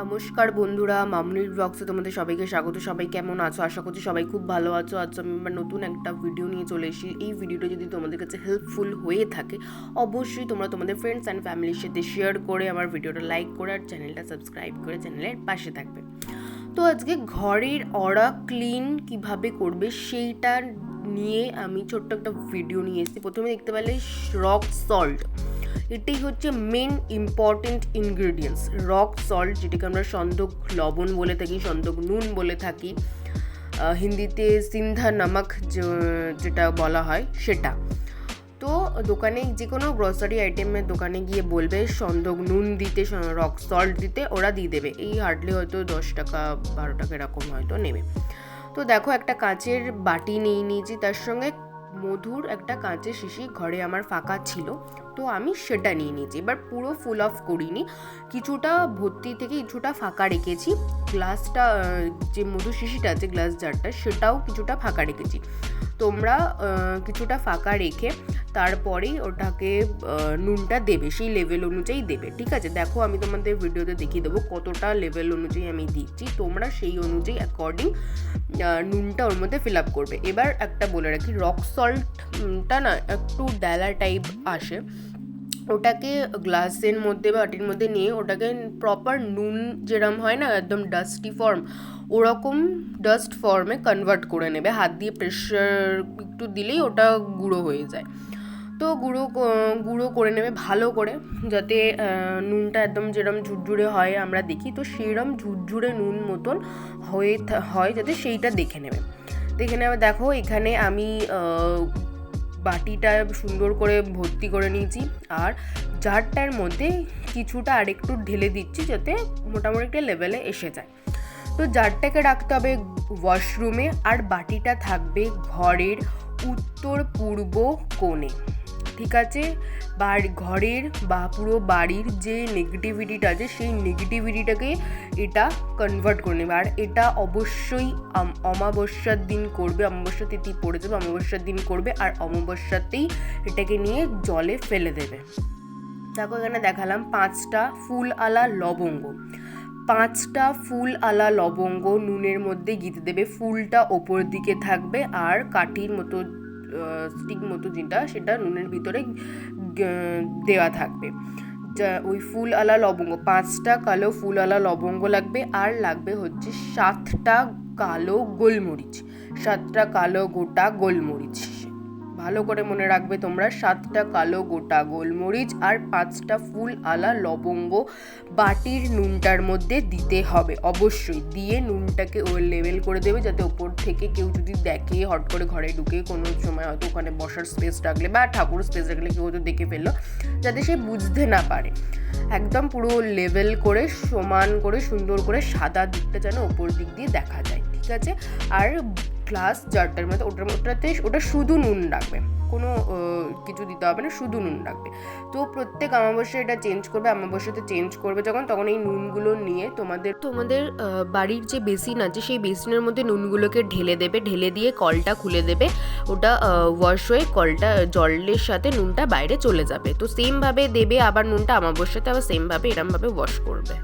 নমস্কার বন্ধুরা মামনির ব্লগসে তোমাদের সবাইকে স্বাগত। সবাই কেমন আছো? আশা করছি সবাই খুব ভালো আছো। আজ আমি আমার নতুন একটা ভিডিও নিয়ে চলে এসেছি। এই ভিডিওটা যদি তোমাদের কাছে হেল্পফুল হয়ে থাকে, অবশ্যই তোমরা তোমাদের ফ্রেন্ডস অ্যান্ড ফ্যামিলির সাথে শেয়ার করে আমার ভিডিওটা লাইক করে আর চ্যানেলটা সাবস্ক্রাইব করে চ্যানেলের পাশে থাকবে। তো আজকে ঘরের অরা ক্লিন কীভাবে করবে সেইটা নিয়ে আমি ছোট্ট একটা ভিডিও নিয়ে এসেছি। প্রথমে দেখতে পেলে রক সল্ট এটাই হচ্ছে main important ingredients rock salt যেটাকে আমরা সন্দক লবণ বলে থাকি, সন্দক নুন বলে থাকি। হিন্দিতে সিন্ধা নামক যেটা বলা হয়, সেটা। তো দোকানে যে কোনো গ্রসারি আইটেমের দোকানে গিয়ে বলবে, সন্দক নুন দিতে রক সল্ট দিতে, ওরা দিয়ে দেবে। এই হার্ডলি হয়তো দশ টাকা, বারো টাকা এরকম হয়তো নেবে। তো দেখো, একটা কাঁচের বাটি নিয়ে নিয়েছি, তার সঙ্গে মধুর একটা কাঁচের শিশি ঘরে আমার ফাঁকা ছিল। তো আমি সেটা নিয়ে নিয়েছি। এবার পুরো ফুল অফ করিনি। কিছুটা ভর্তি থেকে কিছুটা ফাঁকা রেখেছি। গ্লাসটা যে মধু শিশিটা আছে গ্লাস জারটা সেটাও কিছুটা ফাঁকা রেখেছি। তোমরা কিছুটা ফাঁকা রেখে তারপরেই ওটাকে নুনটা দেবে, সেই লেভেল অনুযায়ী দেবে, ঠিক আছে? দেখো আমি তোমাদের ভিডিওতে দেখিয়ে দেবো কতটা লেভেল অনুযায়ী আমি দিচ্ছি। তোমরা সেই অনুযায়ী অ্যাকর্ডিং নুনটা ওর মধ্যে ফিল আপ করবে। এবার একটা বলে রাখি রক সল্টটা না একটু ডালা টাইপ আসে। ওটাকে গ্লাসের মধ্যে বাটির মধ্যে নিয়ে ওটাকে প্রপার নুন যেরম হয় না, একদম ডাস্টি ফর্ম ওরকম ডাস্ট ফর্মে কনভার্ট করে নেবে। হাত দিয়ে প্রেশার একটু দিলেই ওটা গুঁড়ো হয়ে যায়। তো গুঁড়ো গুঁড়ো করে নেবে ভালো করে, যাতে নুনটা একদম যেরম ঝুরঝুরে হয় আমরা দেখি, তো সেরম ঝুরঝুরে নুন মতন হয়ে হয় যাতে সেইটা দেখে নেবে। দেখে নেবে দেখো এখানে আমি বাটিটা সুন্দর করে ভর্তি করে নিয়েছি। আর জারটার মধ্যে কিছুটা আরেকটু ঢেলে দিচ্ছি যাতে মোটামুটি একটা লেভেলে এসে যায়। তো জারটাকে রাখতে হবে ওয়াশরুমে আর বাটিটা থাকবে ঘরের উত্তর পূর্ব কোণে। ঠিক আছে? বাড়ি ঘরের বা পুরো বাড়ির যে নেগেটিভিটিটা আছে, সেই নেগেটিভিটিটাকে এটা কনভার্ট করে নেবে। আর এটা অবশ্যই অমাবস্যার দিন করবে অমাবস্যা তিথি পড়ে যাবে, অমাবস্যার দিন করবে, আর অমাবস্যাতেই এটাকে নিয়ে জলে ফেলে দেবে। দেখো এখানে দেখালাম পাঁচটা ফুল আলা লবঙ্গ। পাঁচটা ফুল আলা লবঙ্গ নুনের মধ্যে গিতে দেবে। ফুলটা ওপর দিকে থাকবে আর কাঠির মতো স্টিক মতো যেটা, সেটা নুনের ভিতরে দেওয়া থাকবে। যা, ওই ফুল আলা লবঙ্গ, পাঁচটা কালো ফুল আলা লবঙ্গ লাগবে, আর লাগবে হচ্ছে সাতটা কালো গোলমরিচ, সাতটা কালো গোটা গোলমরিচ। ভালো করে মনে রাখবে তোমরা, সাতটা কালো গোটা গোলমরিচ আর পাঁচটা ফুল আলা লবঙ্গ বাটির নুনটার মধ্যে দিতে হবে। অবশ্যই দিয়ে নুনটাকে ওর লেভেল করে দেবে যাতে ওপর থেকে কেউ যদি দেখে, হট করে ঘরে ঢুকে কোনো সময় হয়তো ওখানে বসার স্পেস রাখলে বা ঠাকুর স্পেস রাখলে কেউ হয়তো দেখে ফেলল, যাতে সে বুঝতে না পারে। একদম পুরো লেভেল করে, সমান করে, সুন্দর করে সাদা দিকটা যেন ওপর দিক দিয়ে দেখা যায়, ঠিক আছে? আর গ্লাস জারটার মধ্যে ওটার ওটাতে ওটা শুধু নুন রাখবে। কোনো কিছু দিতে হবে না, শুধু নুন রাখবে। তো প্রত্যেক অমাবস্যা এটা চেঞ্জ করবে, অমাবস্যাতে চেঞ্জ করবে যখন, তখন এই নুনগুলো নিয়ে তোমাদের তোমাদের বাড়ির যে বেসিন আছে, সেই বেসিনের মধ্যে নুনগুলোকে ঢেলে দেবে, ঢেলে দিয়ে কলটা খুলে দেবে। ওটা ওয়াশ হয়ে কলটা, জলের সাথে নুনটা বাইরে চলে যাবে। তো সেমভাবে দেবে আবার নুনটা অমাবস্যাতে, আবার সেমভাবে এরমভাবে ওয়াশ করবে।